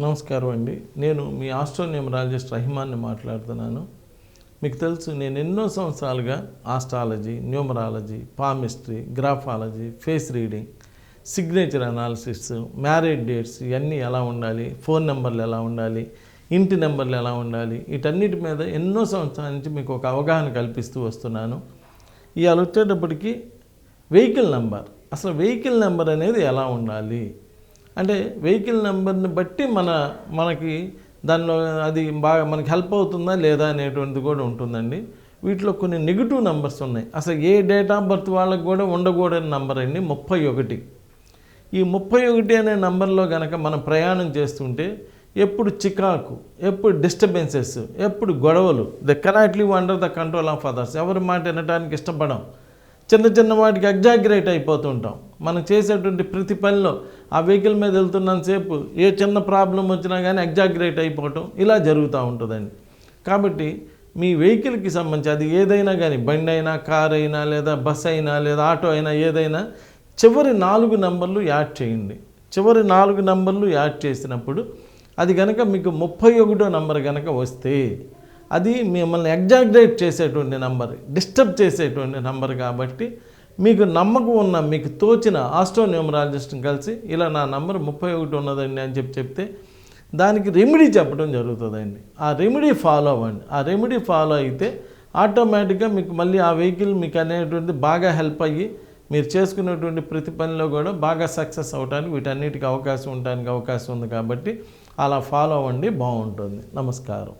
నమస్కారం అండి. నేను మీ ఆస్ట్రోన్యూమరాలజిస్ట్ రహిమాన్ని మాట్లాడుతున్నాను. మీకు తెలుసు నేను ఎన్నో సంవత్సరాలుగా astrology numerology palmistry graphology face reading signature analysis marriage dates ఇవన్నీ ఎలా ఉండాలి ఫోన్ నెంబర్లు ఎలా ఉండాలి ఇంటి నెంబర్లు ఎలా ఉండాలి వీటన్నిటి మీద ఎన్నో సంవత్సరాల నుంచి మీకు ఒక అవగాహన కల్పిస్తూ వస్తున్నాను. ఇవాళ వచ్చేటప్పటికి వెహికల్ నెంబర్. అసలు వెహికల్ నెంబర్ అనేది ఎలా ఉండాలి? అంటే వెహికల్ నెంబర్ని బట్టి మన మనకి దానిలో అది బాగా మనకి హెల్ప్ అవుతుందా లేదా అనేటువంటిది కూడా ఉంటుందండి. వీటిలో కొన్ని నెగిటివ్ నెంబర్స్ ఉన్నాయి. అసలు ఏ డేట్ ఆఫ్ బర్త్ వాళ్ళకు కూడా ఉండకూడని నెంబర్ అండి ముప్పై ఒకటి. ఈ ముప్పై ఒకటి అనే నెంబర్లో కనుక మనం ప్రయాణం చేస్తుంటే ఎప్పుడు చికాకు ఎప్పుడు డిస్టర్బెన్సెస్ ఎప్పుడు గొడవలు the cannot live under the control of others ఎవరి మాట వినడానికి ఇష్టపడం చిన్న చిన్న వాటికి ఎగ్జాగ్రేట్ అయిపోతుంటాం. మనం చేసేటువంటి ప్రతి పనిలో ఆ వెహికల్ మీద వెళ్తున్నంతసేపు ఏ చిన్న ప్రాబ్లం వచ్చినా కానీ ఎగ్జాగ్రేట్ అయిపోవటం ఇలా జరుగుతూ ఉంటుందండి. కాబట్టి మీ వెహికల్కి సంబంధించి అది ఏదైనా కానీ బండి అయినా కార్ అయినా లేదా బస్ అయినా లేదా ఆటో అయినా ఏదైనా చివరి నాలుగు నంబర్లు యాడ్ చేయండి. చివరి నాలుగు నంబర్లు యాడ్ చేసినప్పుడు అది కనుక మీకు ముప్పై ఒకటో నంబర్ కనుక వస్తే అది మిమ్మల్ని ఎగ్జాగ్రేట్ చేసేటువంటి నంబర్ డిస్టర్బ్ చేసేటువంటి నంబర్ కాబట్టి మీకు నమ్మకం ఉన్న మీకు తోచిన ఆస్ట్రోన్యూమరాలజిస్ట్ని కలిసి ఇలా నా నంబర్ ముప్పై ఒకటి ఉన్నదండి అని చెప్పి చెప్తే దానికి రెమెడీ చెప్పడం జరుగుతుందండి. ఆ రెమెడీ ఫాలో అవ్వండి. ఆ రెమెడీ ఫాలో అయితే ఆటోమేటిక్గా మీకు మళ్ళీ ఆ వెహికల్ మీకు అనేటువంటి బాగా హెల్ప్ అయ్యి మీరు చేసుకునేటువంటి ప్రతి పనిలో కూడా బాగా సక్సెస్ అవడానికి వీటన్నిటికీ అవకాశం ఉండడానికి అవకాశం ఉంది కాబట్టి అలా ఫాలో అవ్వండి బాగుంటుంది. నమస్కారం.